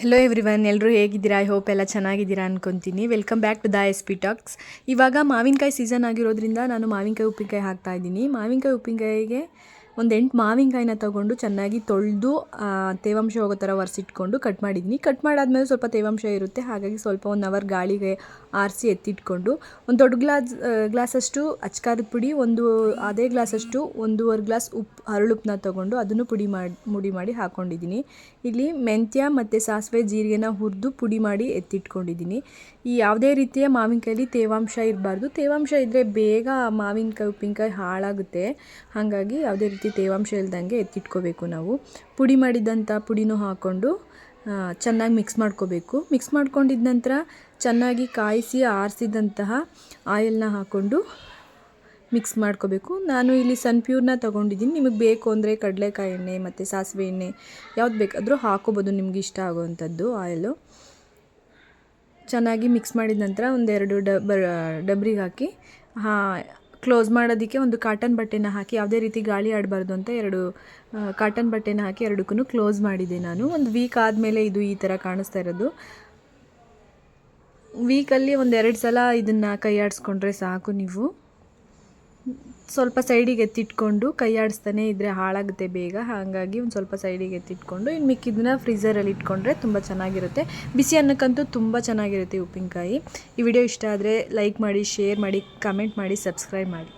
Hello everyone ಎಲ್ಲರೂ ಹೇಗಿದ್ದೀರಾ? I hope ಎಲ್ಲ ಚೆನ್ನಾಗಿದ್ದೀರಾ ಅನ್ಕೊತೀನಿ. Welcome back to the S P talks ಇವಾಗ ಮಾವಿನಕಾಯಿ ಸೀಸನ್ ಆಗಿರೋದ್ರಿಂದ ನಾನು ಮಾವಿನಕಾಯಿ ಉಪ್ಪಿನಕಾಯಿ ಹಾಕ್ತಾ ಇದ್ದೀನಿ. ಮಾವಿನಕಾಯಿ ಉಪ್ಪಿನಕಾಯಿಗೆ ಒಂದು ಎಂಟು ಮಾವಿನಕಾಯಿನ ತೊಗೊಂಡು ಚೆನ್ನಾಗಿ ತೊಳೆದು ತೇವಾಂಶ ಹೋಗೋ ಥರ ಒರೆಸಿಟ್ಕೊಂಡು ಕಟ್ ಮಾಡಿದ್ದೀನಿ ಕಟ್ ಮಾಡಾದ್ಮೇಲೆ ಸ್ವಲ್ಪ ತೇವಾಂಶ ಇರುತ್ತೆ. ಹಾಗಾಗಿ ಸ್ವಲ್ಪ ಒನ್ ಅವರ್ ಗಾಳಿಗೆ ಆರಿಸಿ ಎತ್ತಿಟ್ಕೊಂಡು, ಒಂದು ದೊಡ್ಡ ಗ್ಲಾಸ್ ಗ್ಲಾಸಷ್ಟು ಅಚ್ಕಾರದ ಪುಡಿ, ಒಂದು ಅದೇ ಗ್ಲಾಸಷ್ಟು ಒಂದೂವರೆ ಗ್ಲಾಸ್ ಉಪ್ಪು ಹರಳುಪ್ಪನ್ನ ತೊಗೊಂಡು ಅದನ್ನು ಪುಡಿ ಮಾಡಿ, ಮುಡಿ ಮಾಡಿ ಹಾಕ್ಕೊಂಡಿದ್ದೀನಿ ಇಲ್ಲಿ ಮೆಂತ್ಯ ಮತ್ತು ಸಾಸಿವೆ, ಜೀರಿಗೆನ ಹುರಿದು ಪುಡಿ ಮಾಡಿ ಎತ್ತಿಟ್ಕೊಂಡಿದ್ದೀನಿ. ಈ ಯಾವುದೇ ರೀತಿಯ ಮಾವಿನಕಾಯಲ್ಲಿ ತೇವಾಂಶ ಇರಬಾರ್ದು. ತೇವಾಂಶ ಇದ್ದರೆ ಬೇಗ ಮಾವಿನಕಾಯಿ, ಉಪ್ಪಿನಕಾಯಿ ಹಾಳಾಗುತ್ತೆ. ಹಾಗಾಗಿ ಯಾವುದೇ ರೀತಿ ತೇವಾಂಶ ಇಲ್ದಂಗೆ ಎತ್ತಿಟ್ಕೋಬೇಕು ನಾವು. ಪುಡಿ ಮಾಡಿದಂಥ ಪುಡಿನೂ ಹಾಕ್ಕೊಂಡು ಚೆನ್ನಾಗಿ ಮಿಕ್ಸ್ ಮಾಡ್ಕೋಬೇಕು. ಮಿಕ್ಸ್ ಮಾಡ್ಕೊಂಡಿದ ನಂತರ ಚೆನ್ನಾಗಿ ಕಾಯಿಸಿ, ಆರಿಸಿದಂತಹ ಆಯಿಲ್ನ ಹಾಕ್ಕೊಂಡು ಮಿಕ್ಸ್ ಮಾಡ್ಕೋಬೇಕು. ನಾನು ಇಲ್ಲಿ ಸನ್ಪ್ಯೂರ್ನ ತೊಗೊಂಡಿದ್ದೀನಿ. ನಿಮಗೆ ಬೇಕು ಅಂದರೆ ಕಡಲೆಕಾಯಿ ಎಣ್ಣೆ ಮತ್ತು ಸಾಸಿವೆ ಎಣ್ಣೆ ಯಾವ್ದು ಬೇಕಾದರೂ ಹಾಕೋಬೋದು ನಿಮ್ಗೆ ಇಷ್ಟ ಆಗೋವಂಥದ್ದು ಆಯಿಲು. ಚೆನ್ನಾಗಿ ಮಿಕ್ಸ್ ಮಾಡಿದ ನಂತರ ಒಂದೆರಡು ಡಬ ಡಬ್ರಿಗೆ ಹಾಕಿ, ಹಾ ಕ್ಲೋಸ್ ಮಾಡೋದಕ್ಕೆ ಒಂದು ಕಾಟನ್ ಬಟ್ಟೆನ ಹಾಕಿ, ಯಾವುದೇ ರೀತಿ ಗಾಳಿ ಆಡಬಾರ್ದು ಅಂತ ಎರಡು ಕಾಟನ್ ಬಟ್ಟೆನ ಹಾಕಿ ಎರಡಕ್ಕೂ ಕ್ಲೋಸ್ ಮಾಡಿದೆ ನಾನು. ಒಂದು ವೀಕ್ ಆದಮೇಲೆ ಇದು ಈ ಥರ ಕಾಣಿಸ್ತಾ ಇರೋದು. ವೀಕಲ್ಲಿ ಒಂದೆರಡು ಸಲ ಇದನ್ನು ಕೈ ಆಡಿಸ್ಕೊಂಡ್ರೆ ಸಾಕು ನೀವು. ಸ್ವಲ್ಪ ಸೈಡಿಗೆ ಎತ್ತಿಟ್ಕೊಂಡು ಕೈ ಆಡಿಸ್ತಾನೆ ಇದ್ದರೆ ಹಾಳಾಗುತ್ತೆ ಬೇಗ. ಹಾಗಾಗಿ ಒಂದು ಸ್ವಲ್ಪ ಸೈಡಿಗೆ ಎತ್ತಿಟ್ಕೊಂಡು ಇನ್ನು ಮಿಕ್ಕಿದ್ದನ್ನ ಫ್ರೀಝರಲ್ಲಿ ಇಟ್ಕೊಂಡ್ರೆ ತುಂಬ ಚೆನ್ನಾಗಿರುತ್ತೆ. ಬಿಸಿ ಅನ್ನಕ್ಕಂತೂ ತುಂಬ ಚೆನ್ನಾಗಿರುತ್ತೆ ಉಪ್ಪಿನಕಾಯಿ. ಈ ವಿಡಿಯೋ ಇಷ್ಟ ಆದರೆ ಲೈಕ್ ಮಾಡಿ ಶೇರ್ ಮಾಡಿ ಕಮೆಂಟ್ ಮಾಡಿ ಸಬ್ಸ್ಕ್ರೈಬ್ ಮಾಡಿ.